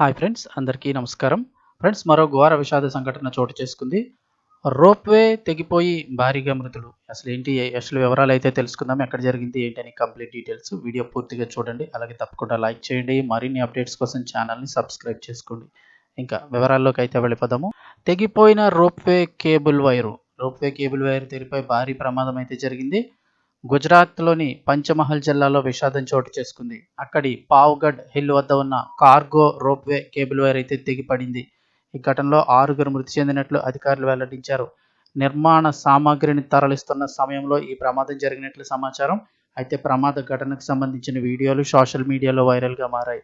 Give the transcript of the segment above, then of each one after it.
Hi friends అందరికీ నమస్కారం. Friends మరో ఘోర విషాద సంఘటన చోటు చేసుకుంది. రోప్వే తెగిపోయి భారీగా మృతులు అసలు ఏంటి అసలు వివరాలు అయితే తెలుసుకుందాం ఎక్కడ జరిగింది ఏంటి అని కంప్లీట్ డీటెయిల్స్ వీడియో పూర్తిగా చూడండి. అలాగే తప్పకుండా లైక్ చేయండి. మరిన్ని అప్డేట్స్ కోసం ఛానల్ని సబ్స్క్రైబ్ చేసుకోండి. ఇంకా వివరాల్లోకి అయితే వెళ్ళిపోదాము. తెగిపోయిన ropeway cable wire. Ropeway cable wire తెగిపోయి భారీ ప్రమాదం అయితే జరిగింది. గుజరాత్లోని పంచమహల్ జిల్లాలో విషాదం చోటు చేసుకుంది. అక్కడి పావుగఢ్ హిల్ వద్ద ఉన్న కార్గో రోప్వే కేబుల్ వైర్ అయితే తెగిపడింది. ఈ ఘటనలో ఆరుగురు మృతి చెందినట్లు అధికారులు వెల్లడించారు. నిర్మాణ సామాగ్రిని తరలిస్తున్న సమయంలో ఈ ప్రమాదం జరిగినట్లు సమాచారం. అయితే ప్రమాద ఘటనకు సంబంధించిన వీడియోలు సోషల్ మీడియాలో వైరల్గా మారాయి.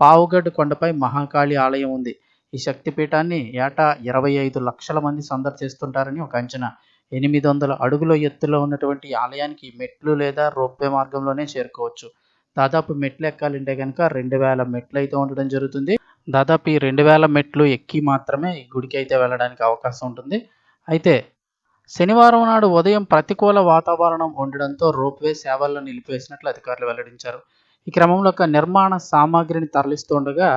పావుగఢ్ కొండపై మహాకాళి ఆలయం ఉంది. ఈ శక్తిపీఠాన్ని ఏటా ఇరవై ఐదు లక్షల మంది సందర్శిస్తుంటారని ఒక అంచనా. ఎనిమిది వందల అడుగుల ఎత్తులో ఉన్నటువంటి ఆలయానికి మెట్లు లేదా రోప్వే మార్గంలోనే చేరుకోవచ్చు. దాదాపు మెట్లు ఎక్కాలంటే కనుక రెండు వేల మెట్లు అయితే ఉండడం జరుగుతుంది. దాదాపు ఈ రెండు వేల మెట్లు ఎక్కి మాత్రమే ఈ గుడికి అయితే వెళ్ళడానికి అవకాశం ఉంటుంది. అయితే శనివారం నాడు ఉదయం ప్రతికూల వాతావరణం ఉండడంతో రోప్వే సేవలను నిలిపివేసినట్లు అధికారులు వెల్లడించారు. ఈ క్రమంలో ఒక నిర్మాణ సామాగ్రిని తరలిస్తుండగా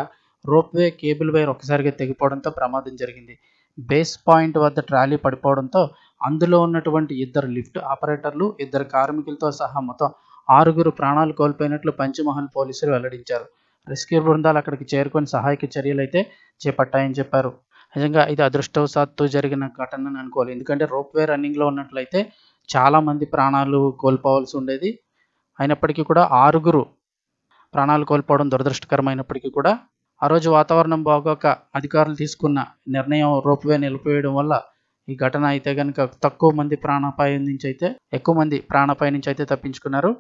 రోప్వే కేబుల్ వైర్ ఒకసారిగా తెగిపోవడంతో ప్రమాదం జరిగింది. బేస్ పాయింట్ వద్ద ట్రాలీ పడిపోవడంతో అందులో ఉన్నటువంటి ఇద్దరు లిఫ్ట్ ఆపరేటర్లు ఇద్దరు కార్మికులతో సహా మొత్తం ఆరుగురు ప్రాణాలు కోల్పోయినట్లు పంచమహల్ పోలీసులు వెల్లడించారు. రెస్క్యూ బృందాలు అక్కడికి చేరుకొని సహాయక చర్యలు అయితే చేపట్టాయని చెప్పారు. నిజంగా ఇది అదృష్టవశాత్తు జరిగిన ఘటన అని అనుకోవాలి. ఎందుకంటే రోప్వే రన్నింగ్లో ఉన్నట్లయితే చాలామంది ప్రాణాలు కోల్పోవాల్సి ఉండేది. అయినప్పటికీ కూడా ఆరుగురు ప్రాణాలు కోల్పోవడం దురదృష్టకరమైనప్పటికీ కూడా ఆ రోజు వాతావరణం బాగోక అధికారులు తీసుకున్న నిర్ణయం రోప్వే నిలిపివేయడం వల్ల ఈ ఘటన అయితే కనుక తక్కువ మంది ప్రాణాపాయం నుంచి అయితే ఎక్కువ మంది ప్రాణాపాయం నుంచి అయితే తప్పించుకున్నారు.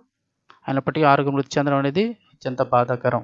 అయినప్పటికీ ఆరుగురు మృతి చెందడం అనేది అత్యంత బాధాకరం.